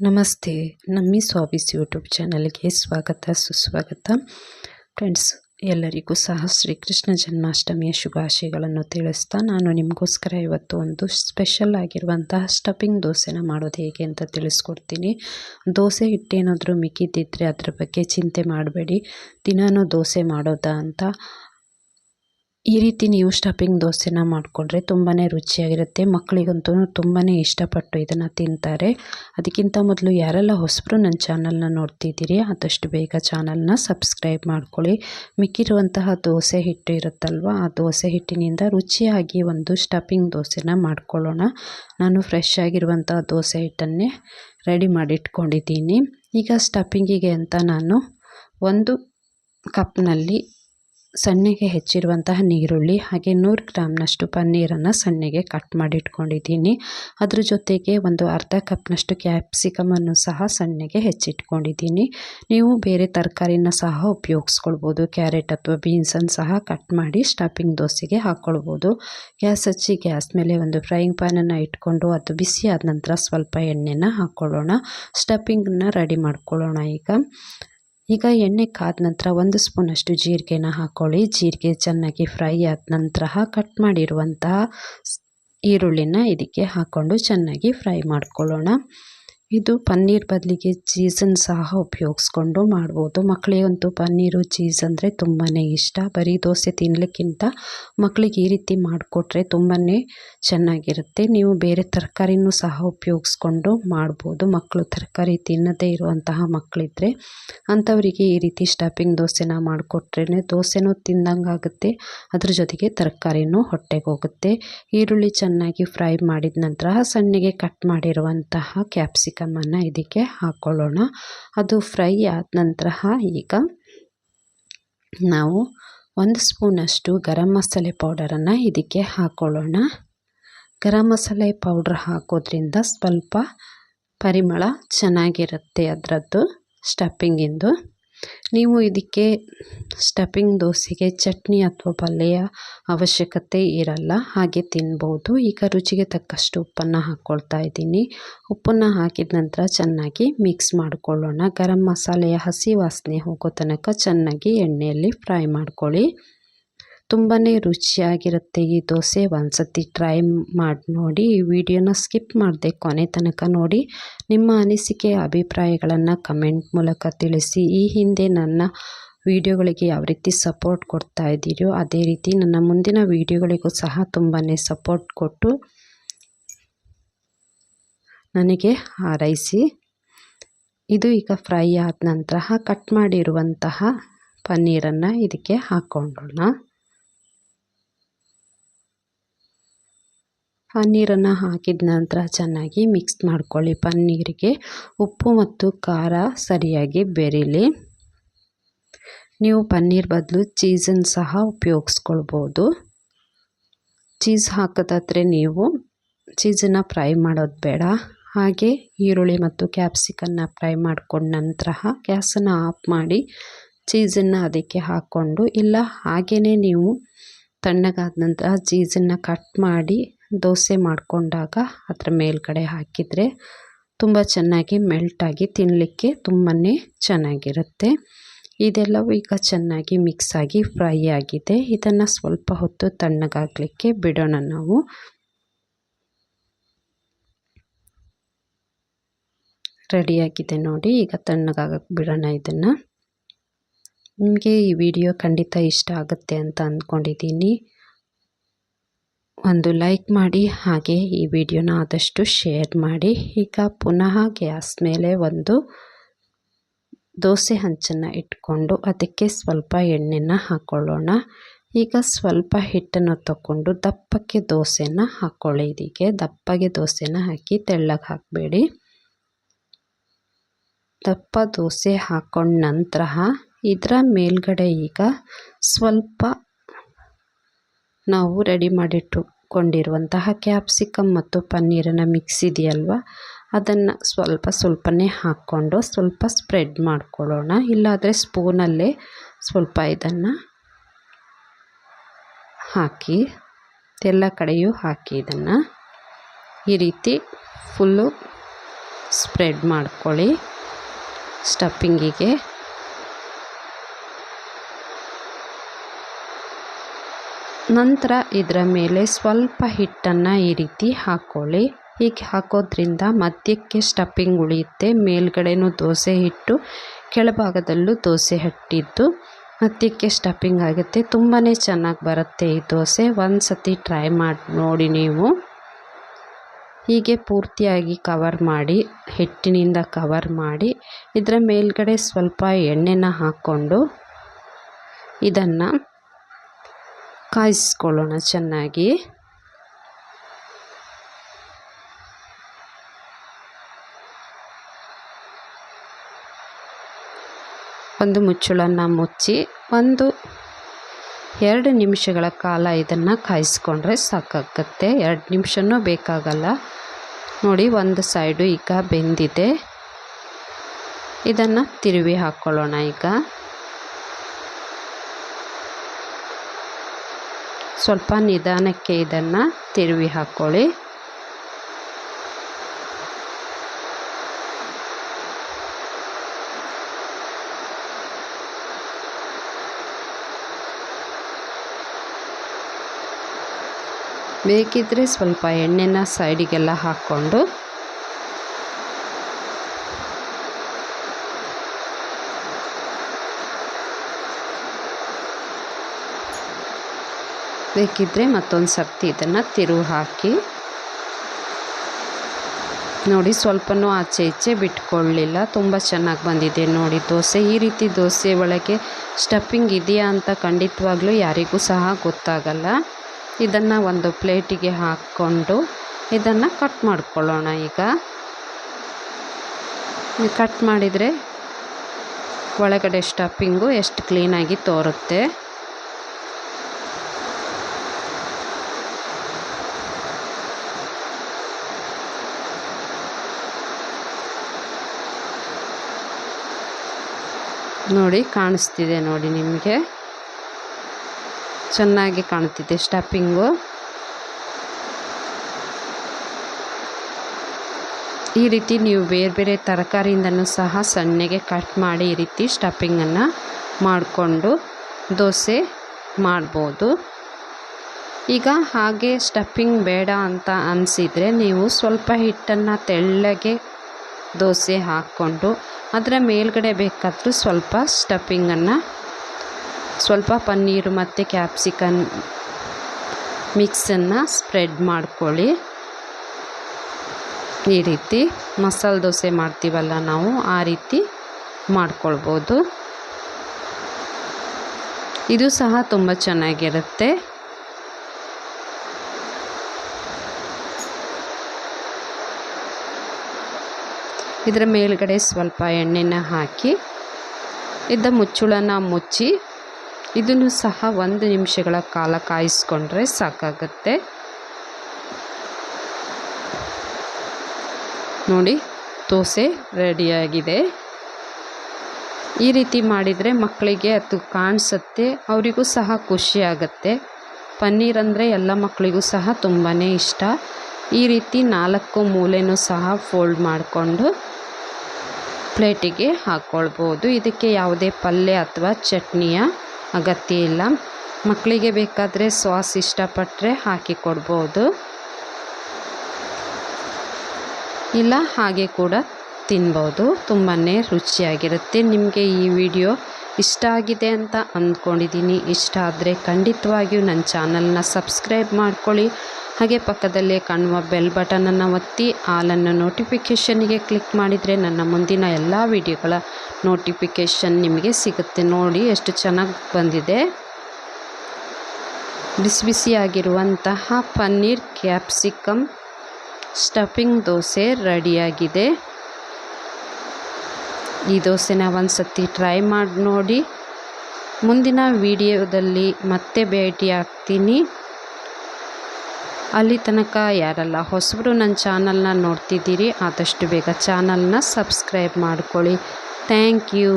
ನಮಸ್ತೆ. ನಮ್ಮಿ ಸ್ವಾಬೀಸ್ ಯೂಟ್ಯೂಬ್ ಚಾನಲ್ಗೆ ಸ್ವಾಗತ, ಸುಸ್ವಾಗತ. ಫ್ರೆಂಡ್ಸ್, ಎಲ್ಲರಿಗೂ ಸಹ ಶ್ರೀಕೃಷ್ಣ ಜನ್ಮಾಷ್ಟಮಿಯ ಶುಭಾಶಯಗಳನ್ನು ತಿಳಿಸ್ತಾ ನಾನು ನಿಮಗೋಸ್ಕರ ಇವತ್ತು ಒಂದು ಸ್ಪೆಷಲ್ ಆಗಿರುವಂತಹ ಸ್ಟಫಿಂಗ್ ದೋಸೆನ ಮಾಡೋದು ಹೇಗೆ ಅಂತ ತಿಳಿಸ್ಕೊಡ್ತೀನಿ. ದೋಸೆ ಹಿಟ್ಟೇನಾದರೂ ಮಿಕ್ಕಿದ್ದಿದ್ರೆ ಅದ್ರ ಬಗ್ಗೆ ಚಿಂತೆ ಮಾಡಬೇಡಿ. ದಿನಾನೂ ದೋಸೆ ಮಾಡೋದಾ ಅಂತ ಈ ರೀತಿ ನೀವು ಸ್ಟಫಿಂಗ್ ದೋಸೆನ ಮಾಡಿಕೊಂಡ್ರೆ ತುಂಬಾ ರುಚಿಯಾಗಿರುತ್ತೆ. ಮಕ್ಕಳಿಗಂತೂ ತುಂಬಾ ಇಷ್ಟಪಟ್ಟು ಇದನ್ನು ತಿಂತಾರೆ. ಅದಕ್ಕಿಂತ ಮೊದಲು ಯಾರೆಲ್ಲ ಹೊಸಬರು ನನ್ನ ಚಾನಲ್ನ ನೋಡ್ತಿದ್ದೀರಿ, ಆದಷ್ಟು ಬೇಗ ಚಾನಲ್ನ ಸಬ್ಸ್ಕ್ರೈಬ್ ಮಾಡ್ಕೊಳ್ಳಿ. ಮಿಕ್ಕಿರುವಂತಹ ದೋಸೆ ಹಿಟ್ಟು ಇರುತ್ತಲ್ವ, ಆ ದೋಸೆ ಹಿಟ್ಟಿನಿಂದ ರುಚಿಯಾಗಿ ಒಂದು ಸ್ಟಫಿಂಗ್ ದೋಸೆನ ಮಾಡ್ಕೊಳ್ಳೋಣ. ನಾನು ಫ್ರೆಶ್ ಆಗಿರುವಂತಹ ದೋಸೆ ಹಿಟ್ಟನ್ನೇ ರೆಡಿ ಮಾಡಿಟ್ಕೊಂಡಿದ್ದೀನಿ. ಈಗ ಸ್ಟಫಿಂಗಿಗೆ ಅಂತ ನಾನು ಒಂದು ಕಪ್ನಲ್ಲಿ ಸಣ್ಣಗೆ ಹೆಚ್ಚಿರುವಂತಹ ನೀರುಳ್ಳಿ, ಹಾಗೆ ನೂರು ಗ್ರಾಮ್ನಷ್ಟು ಪನ್ನೀರನ್ನು ಸಣ್ಣಗೆ ಕಟ್ ಮಾಡಿ ಇಟ್ಕೊಂಡಿದ್ದೀನಿ ಅದ್ರ ಜೊತೆಗೆ ಒಂದು ಅರ್ಧ ಕಪ್ನಷ್ಟು ಕ್ಯಾಪ್ಸಿಕಮನ್ನು ಸಹ ಸಣ್ಣಗೆ ಹೆಚ್ಚಿಟ್ಕೊಂಡಿದ್ದೀನಿ. ನೀವು ಬೇರೆ ತರಕಾರಿನ ಸಹ ಉಪಯೋಗಿಸ್ಕೊಳ್ಬೋದು. ಕ್ಯಾರೆಟ್ ಅಥವಾ ಬೀನ್ಸನ್ನು ಸಹ ಕಟ್ ಮಾಡಿ ಸ್ಟಫಿಂಗ್ ದೋಸೆಗೆ ಹಾಕ್ಕೊಳ್ಬೋದು. ಗ್ಯಾಸ್ ಹಚ್ಚಿ ಗ್ಯಾಸ್ ಮೇಲೆ ಒಂದು ಫ್ರೈಯಿಂಗ್ ಪ್ಯಾನನ್ನು ಇಟ್ಕೊಂಡು ಅದು ಬಿಸಿ ಆದ ನಂತರ ಸ್ವಲ್ಪ ಎಣ್ಣೆನ ಹಾಕ್ಕೊಳ್ಳೋಣ. ಸ್ಟಫಿಂಗನ್ನ ರೆಡಿ ಮಾಡ್ಕೊಳ್ಳೋಣ ಈಗ. ಈಗ ಎಣ್ಣೆ ಕಾದ ನಂತರ ಒಂದು ಸ್ಪೂನಷ್ಟು ಜೀರಿಗೆನ ಹಾಕ್ಕೊಳ್ಳಿ ಜೀರಿಗೆ ಚೆನ್ನಾಗಿ ಫ್ರೈ ಆದ ನಂತರ ಕಟ್ ಮಾಡಿರುವಂತಹ ಈರುಳ್ಳಿನ ಇದಕ್ಕೆ ಹಾಕ್ಕೊಂಡು ಚೆನ್ನಾಗಿ ಫ್ರೈ ಮಾಡ್ಕೊಳ್ಳೋಣ. ಇದು ಪನ್ನೀರ್ ಬದಲಿಗೆ ಚೀಸನ್ನು ಸಹ ಉಪಯೋಗಿಸ್ಕೊಂಡು ಮಾಡ್ಬೋದು. ಮಕ್ಕಳಿಗಂತೂ ಪನ್ನೀರು, ಚೀಸ್ ಅಂದರೆ ತುಂಬಾ ಇಷ್ಟ. ಬರೀ ದೋಸೆ ತಿನ್ನಲಿಕ್ಕಿಂತ ಮಕ್ಕಳಿಗೆ ಈ ರೀತಿ ಮಾಡಿಕೊಟ್ರೆ ತುಂಬಾ ಚೆನ್ನಾಗಿರುತ್ತೆ. ನೀವು ಬೇರೆ ತರಕಾರಿನೂ ಸಹ ಉಪಯೋಗಿಸ್ಕೊಂಡು ಮಾಡ್ಬೋದು. ಮಕ್ಕಳು ತರಕಾರಿ ತಿನ್ನದೇ ಇರುವಂತಹ ಮಕ್ಕಳಿದ್ರೆ ಅಂಥವರಿಗೆ ಈ ರೀತಿ ಸ್ಟಫಿಂಗ್ ದೋಸೆನ ಮಾಡಿಕೊಟ್ರೆ ದೋಸೆನೂ ತಿಂದಂಗೆ ಆಗುತ್ತೆ. ಅದ್ರ ಜೊತೆಗೆ ತರಕಾರಿನೂ ಹೊಟ್ಟೆಗೆ ಹೋಗುತ್ತೆ. ಈರುಳ್ಳಿ ಚೆನ್ನಾಗಿ ಫ್ರೈ ಮಾಡಿದ ನಂತರ ಸಣ್ಣಗೆ ಕಟ್ ಮಾಡಿರುವಂತಹ ಕ್ಯಾಪ್ಸಿಕಮ್ ಕ್ಯಾಪ್ಸಿಕಮನ್ನು ಇದಕ್ಕೆ ಹಾಕ್ಕೊಳ್ಳೋಣ ಅದು ಫ್ರೈ ಆದ ನಂತರ ಈಗ ನಾವು ಒಂದು ಸ್ಪೂನಷ್ಟು ಗರಂ ಮಸಾಲೆ ಪೌಡರನ್ನು ಇದಕ್ಕೆ ಹಾಕ್ಕೊಳ್ಳೋಣ ಗರಂ ಮಸಾಲೆ ಪೌಡ್ರ್ ಹಾಕೋದ್ರಿಂದ ಸ್ವಲ್ಪ ಪರಿಮಳ ಚೆನ್ನಾಗಿರುತ್ತೆ ಅದರದ್ದು ಸ್ಟಫಿಂಗಿಂದು. ನೀವು ಇದಕ್ಕೆ ಸ್ಟಫಿಂಗ್ ದೋಸೆಗೆ ಚಟ್ನಿ ಅಥವಾ ಪಲ್ಯ ಅವಶ್ಯಕತೆ ಇರಲ್ಲ, ಹಾಗೆ ತಿನ್ಬೋದು. ಈಗ ರುಚಿಗೆ ತಕ್ಕಷ್ಟು ಉಪ್ಪನ್ನು ಹಾಕ್ಕೊಳ್ತಾ ಇದ್ದೀನಿ. ಉಪ್ಪನ್ನು ಹಾಕಿದ ನಂತರ ಚೆನ್ನಾಗಿ ಮಿಕ್ಸ್ ಮಾಡಿಕೊಳ್ಳೋಣ. ಗರಂ ಮಸಾಲೆಯ ಹಸಿ ವಾಸನೆ ಹೋಗೋ ತನಕ ಚೆನ್ನಾಗಿ ಎಣ್ಣೆಯಲ್ಲಿ ಫ್ರೈ ಮಾಡ್ಕೊಳ್ಳಿ. ತುಂಬಾ ರುಚಿಯಾಗಿರುತ್ತೆ ಈ ದೋಸೆ. ಒಂದ್ಸತಿ ಟ್ರೈ ಮಾಡಿ ನೋಡಿ ಈ ವಿಡಿಯೋನ ಸ್ಕಿಪ್ ಮಾಡದೆ ಕೊನೆ ತನಕ ನೋಡಿ. ನಿಮ್ಮ ಅನಿಸಿಕೆ, ಅಭಿಪ್ರಾಯಗಳನ್ನು ಕಮೆಂಟ್ ಮೂಲಕ ತಿಳಿಸಿ. ಈ ಹಿಂದೆ ನನ್ನ ವಿಡಿಯೋಗಳಿಗೆ ಯಾವ ರೀತಿ ಸಪೋರ್ಟ್ ಕೊಡ್ತಾ ಇದ್ದೀರೋ, ಅದೇ ರೀತಿ ನನ್ನ ಮುಂದಿನ ವಿಡಿಯೋಗಳಿಗೂ ಸಹ ತುಂಬಾ ಸಪೋರ್ಟ್ ಕೊಟ್ಟು ನನಗೆ ಹಾರೈಸಿ. ಇದು ಈಗ ಫ್ರೈ ಆದ ನಂತರ ಕಟ್ ಮಾಡಿರುವಂತಹ ಪನ್ನೀರನ್ನು ಇದಕ್ಕೆ ಪನ್ನೀರನ್ನು ಹಾಕಿದ ನಂತರ ಚೆನ್ನಾಗಿ ಮಿಕ್ಸ್ ಮಾಡ್ಕೊಳ್ಳಿ. ಪನ್ನೀರಿಗೆ ಉಪ್ಪು ಮತ್ತು ಖಾರ ಸರಿಯಾಗಿ ಬೆರೀಲಿ. ನೀವು ಪನ್ನೀರ್ ಬದಲು ಚೀಸನ್ನು ಸಹ ಉಪಯೋಗಿಸ್ಕೊಳ್ಬೋದು. ಚೀಸ್ ಹಾಕೋದಾದರೆ ನೀವು ಚೀಸನ್ನು ಫ್ರೈ ಮಾಡೋದು ಬೇಡ. ಹಾಗೆ ಈರುಳ್ಳಿ ಮತ್ತು ಕ್ಯಾಪ್ಸಿಕನ್ನ ಫ್ರೈ ಮಾಡ್ಕೊಂಡ ನಂತರ ಗ್ಯಾಸನ್ನು ಆಫ್ ಮಾಡಿ ಚೀಸನ್ನು ಅದಕ್ಕೆ ಹಾಕ್ಕೊಂಡು, ಇಲ್ಲ ಹಾಗೆಯೇ ನೀವು ತಣ್ಣಗಾದ ನಂತರ ಚೀಸನ್ನು ಕಟ್ ಮಾಡಿ ದೋಸೆ ಮಾಡಿಕೊಂಡಾಗ ಅದರ ಮೇಲುಗಡೆ ಹಾಕಿದರೆ ತುಂಬ ಚೆನ್ನಾಗಿ ಮೆಲ್ಟಾಗಿ ತಿನ್ನಲಿಕ್ಕೆ ತುಂಬಾ ಚೆನ್ನಾಗಿರುತ್ತೆ. ಇದೆಲ್ಲವೂ ಈಗ ಚೆನ್ನಾಗಿ ಮಿಕ್ಸ್ ಆಗಿ ಫ್ರೈ ಆಗಿದೆ. ಇದನ್ನು ಸ್ವಲ್ಪ ಹೊತ್ತು ತಣ್ಣಗಾಗಲಿಕ್ಕೆ ಬಿಡೋಣ ನಾವು. ರೆಡಿಯಾಗಿದೆ ನೋಡಿ. ಈಗ ತಣ್ಣಗಾಗಕ್ಕೆ ಬಿಡೋಣ ಇದನ್ನು. ನಿಮಗೆ ಈ ವಿಡಿಯೋ ಖಂಡಿತ ಇಷ್ಟ ಆಗುತ್ತೆ ಅಂತ ಅಂದ್ಕೊಂಡಿದ್ದೀನಿ. ಒಂದು ಲೈಕ್ ಮಾಡಿ, ಹಾಗೆ ಈ ವಿಡಿಯೋನ ಆದಷ್ಟು ಶೇರ್ ಮಾಡಿ. ಈಗ ಪುನಃ ಗ್ಯಾಸ್ ಮೇಲೆ ಒಂದು ದೋಸೆ ಹಂಚನ್ನು ಇಟ್ಕೊಂಡು ಅದಕ್ಕೆ ಸ್ವಲ್ಪ ಎಣ್ಣೆನ ಹಾಕ್ಕೊಳ್ಳೋಣ ಈಗ ಸ್ವಲ್ಪ ಹಿಟ್ಟನ್ನು ತಗೊಂಡು ದಪ್ಪಕ್ಕೆ ದೋಸೆನ ಹಾಕ್ಕೊಳ್ಳಿ ಇದಕ್ಕೆ ದಪ್ಪಗೆ ದೋಸೆನ ಹಾಕಿ ತೆಳ್ಳಗೆ ಹಾಕಬೇಡಿ. ದಪ್ಪ ದೋಸೆ ಹಾಕೊಂಡ ನಂತರ ಇದರ ಮೇಲ್ಗಡೆ ಈಗ ಸ್ವಲ್ಪ ನಾವು ರೆಡಿ ಮಾಡಿಟ್ಟುಕೊಂಡಿರುವಂತಹ ಕ್ಯಾಪ್ಸಿಕಮ್ ಮತ್ತು ಪನ್ನೀರನ್ನು ಮಿಕ್ಸ್ ಇದೆಯಲ್ವ? ಅದನ್ನು ಸ್ವಲ್ಪ ಸ್ವಲ್ಪನೇ ಹಾಕ್ಕೊಂಡು ಸ್ವಲ್ಪ ಸ್ಪ್ರೆಡ್ ಮಾಡ್ಕೊಳ್ಳೋಣ. ಇಲ್ಲಾದರೆ ಸ್ಪೂನಲ್ಲೇ ಸ್ವಲ್ಪ ಇದನ್ನು ಹಾಕಿ, ಎಲ್ಲ ಕಡೆಯೂ ಹಾಕಿ ಇದನ್ನು ಈ ರೀತಿ ಫುಲ್ಲು ಸ್ಪ್ರೆಡ್ ಮಾಡ್ಕೊಳ್ಳಿ. ಸ್ಟಫಿಂಗಿಗೆ ನಂತರ ಇದರ ಮೇಲೆ ಸ್ವಲ್ಪ ಹಿಟ್ಟನ್ನು ಈ ರೀತಿ ಹಾಕ್ಕೊಳ್ಳಿ ಹೀಗೆ ಹಾಕೋದ್ರಿಂದ ಮಧ್ಯಕ್ಕೆ ಸ್ಟಫಿಂಗ್ ಉಳಿಯುತ್ತೆ. ಮೇಲ್ಗಡೆನೂ ದೋಸೆ ಹಿಟ್ಟು, ಕೆಳಭಾಗದಲ್ಲೂ ದೋಸೆ ಹಿಟ್ಟಿದ್ದು ಮಧ್ಯಕ್ಕೆ ಸ್ಟಫಿಂಗ್ ಆಗುತ್ತೆ. ತುಂಬಾ ಚೆನ್ನಾಗಿ ಬರುತ್ತೆ ಈ ದೋಸೆ. ಒಂದು ಸತಿ ಟ್ರೈ ಮಾಡಿ, ನೋಡಿ ನೀವು. ಹೀಗೆ ಪೂರ್ತಿಯಾಗಿ ಕವರ್ ಮಾಡಿ, ಹಿಟ್ಟಿನಿಂದ ಕವರ್ ಮಾಡಿ, ಇದರ ಮೇಲ್ಗಡೆ ಸ್ವಲ್ಪ ಎಣ್ಣೆನ ಹಾಕ್ಕೊಂಡು ಇದನ್ನು ಕಾಯಿಸ್ಕೊಳ್ಳೋಣ ಚೆನ್ನಾಗಿ. ಒಂದು ಮುಚ್ಚಳನ್ನು ಮುಚ್ಚಿ ಒಂದು ಎರಡು ನಿಮಿಷಗಳ ಕಾಲ ಇದನ್ನು ಕಾಯಿಸ್ಕೊಂಡ್ರೆ ಸಾಕಾಗತ್ತೆ. ಎರಡು ನಿಮಿಷನೂ ಬೇಕಾಗಲ್ಲ. ನೋಡಿ, ಒಂದು ಸೈಡು ಈಗ ಬೆಂದಿದೆ. ಇದನ್ನು ತಿರುವಿ ಹಾಕ್ಕೊಳ್ಳೋಣ ಈಗ. ಸ್ವಲ್ಪ ನಿಧಾನಕ್ಕೆ ಇದನ್ನು ತಿರುವಿ ಹಾಕ್ಕೊಳ್ಳಿ ಬೇಕಿದ್ದರೆ ಸ್ವಲ್ಪ ಎಣ್ಣೆನ ಸೈಡಿಗೆಲ್ಲ ಹಾಕ್ಕೊಂಡು ಬೇಕಿದ್ದರೆ ಮತ್ತೊಂದು ಸರ್ತಿ ಇದನ್ನು ತಿರುವು ಹಾಕಿ. ನೋಡಿ ಸ್ವಲ್ಪನೂ ಆಚೆ ಈಚೆ ಬಿಟ್ಕೊಳ್ಳಿಲ್ಲ. ತುಂಬ ಚೆನ್ನಾಗಿ ಬಂದಿದೆ ನೋಡಿ ದೋಸೆ. ಈ ರೀತಿ ದೋಸೆ ಒಳಗೆ ಸ್ಟಫಿಂಗ್ ಇದೆಯಾ ಅಂತ ಖಂಡಿತವಾಗ್ಲೂ ಯಾರಿಗೂ ಸಹ ಗೊತ್ತಾಗಲ್ಲ. ಇದನ್ನು ಒಂದು ಪ್ಲೇಟಿಗೆ ಹಾಕ್ಕೊಂಡು ಇದನ್ನು ಕಟ್ ಮಾಡ್ಕೊಳ್ಳೋಣ ಈಗ. ಕಟ್ ಮಾಡಿದರೆ ಒಳಗಡೆ ಸ್ಟಫಿಂಗು ಎಷ್ಟು ಕ್ಲೀನಾಗಿ ತೋರುತ್ತೆ. ನೋಡಿ, ಕಾಣಿಸ್ತಿದೆ ನೋಡಿ ನಿಮಗೆ. ಚೆನ್ನಾಗಿ ಕಾಣುತ್ತಿದೆ ಸ್ಟಫಿಂಗು ಈ ರೀತಿ ನೀವು ಬೇರೆ ಬೇರೆ ತರಕಾರಿಯಿಂದನೂ ಸಹ ಸಣ್ಣಗೆ ಕಟ್ ಮಾಡಿ ಈ ರೀತಿ ಸ್ಟಫಿಂಗನ್ನು ಮಾಡಿಕೊಂಡು ದೋಸೆ ಮಾಡ್ಬೋದು. ಈಗ ಹಾಗೆ ಸ್ಟಫಿಂಗ್ ಬೇಡ ಅಂತ ಅನಿಸಿದರೆ ನೀವು ಸ್ವಲ್ಪ ಹಿಟ್ಟನ್ನು ತೆಳ್ಳಗೆ ದೋಸೆ ಹಾಕ್ಕೊಂಡು ಅದರ ಮೇಲ್ಗಡೆ ಬೇಕಾದರೂ ಸ್ವಲ್ಪ ಸ್ಟಫಿಂಗನ್ನು ಸ್ವಲ್ಪ ಪನ್ನೀರು ಮತ್ತು ಕ್ಯಾಪ್ಸಿಕನ್ ಮಿಕ್ಸನ್ನು ಸ್ಪ್ರೆಡ್ ಮಾಡ್ಕೊಳ್ಳಿ. ಈ ರೀತಿ ಮಸಾಲೆ ದೋಸೆ ಮಾಡ್ತೀವಲ್ಲ ನಾವು, ಆ ರೀತಿ ಮಾಡ್ಕೊಳ್ಬೋದು. ಇದು ಸಹ ತುಂಬ ಚೆನ್ನಾಗಿರುತ್ತೆ. ಇದರ ಮೇಲ್ಗಡೆ ಸ್ವಲ್ಪ ಎಣ್ಣೆನ ಹಾಕಿ, ಇದ್ದ ಮುಚ್ಚುಳನ ಮುಚ್ಚಿ, ಇದನ್ನು ಸಹ ಒಂದು ನಿಮಿಷಗಳ ಕಾಲ ಕಾಯಿಸ್ಕೊಂಡ್ರೆ ಸಾಕಾಗುತ್ತೆ. ನೋಡಿ, ದೋಸೆ ರೆಡಿಯಾಗಿದೆ. ಈ ರೀತಿ ಮಾಡಿದರೆ ಮಕ್ಕಳಿಗೆ ಅದು ಕಾಣಿಸುತ್ತೆ, ಅವರಿಗೂ ಸಹ ಖುಷಿ ಪನ್ನೀರ್ ಅಂದರೆ ಎಲ್ಲ ಮಕ್ಕಳಿಗೂ ಸಹ ತುಂಬಾ ಇಷ್ಟ. ಈ ರೀತಿ ನಾಲ್ಕು ಮೂಲೆಯೂ ಸಹ ಫೋಲ್ಡ್ ಮಾಡಿಕೊಂಡು ಪ್ಲೇಟಿಗೆ ಹಾಕ್ಕೊಳ್ಬೋದು. ಇದಕ್ಕೆ ಯಾವುದೇ ಪಲ್ಯ ಅಥವಾ ಚಟ್ನಿಯ ಅಗತ್ಯ ಇಲ್ಲ. ಮಕ್ಕಳಿಗೆ ಬೇಕಾದರೆ ಸಾಸ್ ಇಷ್ಟಪಟ್ಟರೆ ಹಾಕಿ ಕೊಡ್ಬೋದು. ಇಲ್ಲ, ಹಾಗೆ ಕೂಡ ತಿನ್ಬೋದು. ತುಂಬಾ ರುಚಿಯಾಗಿರುತ್ತೆ. ನಿಮಗೆ ಈ ವಿಡಿಯೋ ಇಷ್ಟ ಆಗಿದೆ ಅಂತ ಅಂದ್ಕೊಂಡಿದ್ದೀನಿ. ಇಷ್ಟ ಆದರೆ ಖಂಡಿತವಾಗಿಯೂ ನನ್ನ ಚಾನಲ್ನ ಸಬ್ಸ್ಕ್ರೈಬ್ ಮಾಡ್ಕೊಳ್ಳಿ. ಹಾಗೆ ಪಕ್ಕದಲ್ಲೇ ಕಾಣುವ ಬೆಲ್ ಬಟನನ್ನು ಒತ್ತಿ ಆಲನ್ನು ನೋಟಿಫಿಕೇಷನ್ಗೆ ಕ್ಲಿಕ್ ಮಾಡಿದರೆ ನನ್ನ ಮುಂದಿನ ಎಲ್ಲ ವಿಡಿಯೋಗಳ ನೋಟಿಫಿಕೇಷನ್ ನಿಮಗೆ ಸಿಗುತ್ತೆ. ನೋಡಿ ಎಷ್ಟು ಚೆನ್ನಾಗಿ ಬಂದಿದೆ. ಬಿಸಿ ಬಿಸಿಯಾಗಿರುವಂತಹ ಪನ್ನೀರ್ ಕ್ಯಾಪ್ಸಿಕಮ್ ಸ್ಟಫಿಂಗ್ ದೋಸೆ ರೆಡಿಯಾಗಿದೆ. ಈ ದೋಸೆನ ಒಂದು ಸತಿ ಟ್ರೈ ಮಾಡಿ ನೋಡಿ. ಮುಂದಿನ ವಿಡಿಯೋದಲ್ಲಿ ಮತ್ತೆ ಭೇಟಿ ಆಗ್ತೀನಿ ಅಲ್ಲಿ ತನಕ ಯಾರೆಲ್ಲ ಹೊಸಬರು ನನ್ನ ಚಾನಲ್ನ ನೋಡ್ತಿದ್ದೀರಿ ಆದಷ್ಟು ಬೇಗ ಚಾನಲ್ನ ಸಬ್ಸ್ಕ್ರೈಬ್ ಮಾಡ್ಕೊಳ್ಳಿ. Thank you.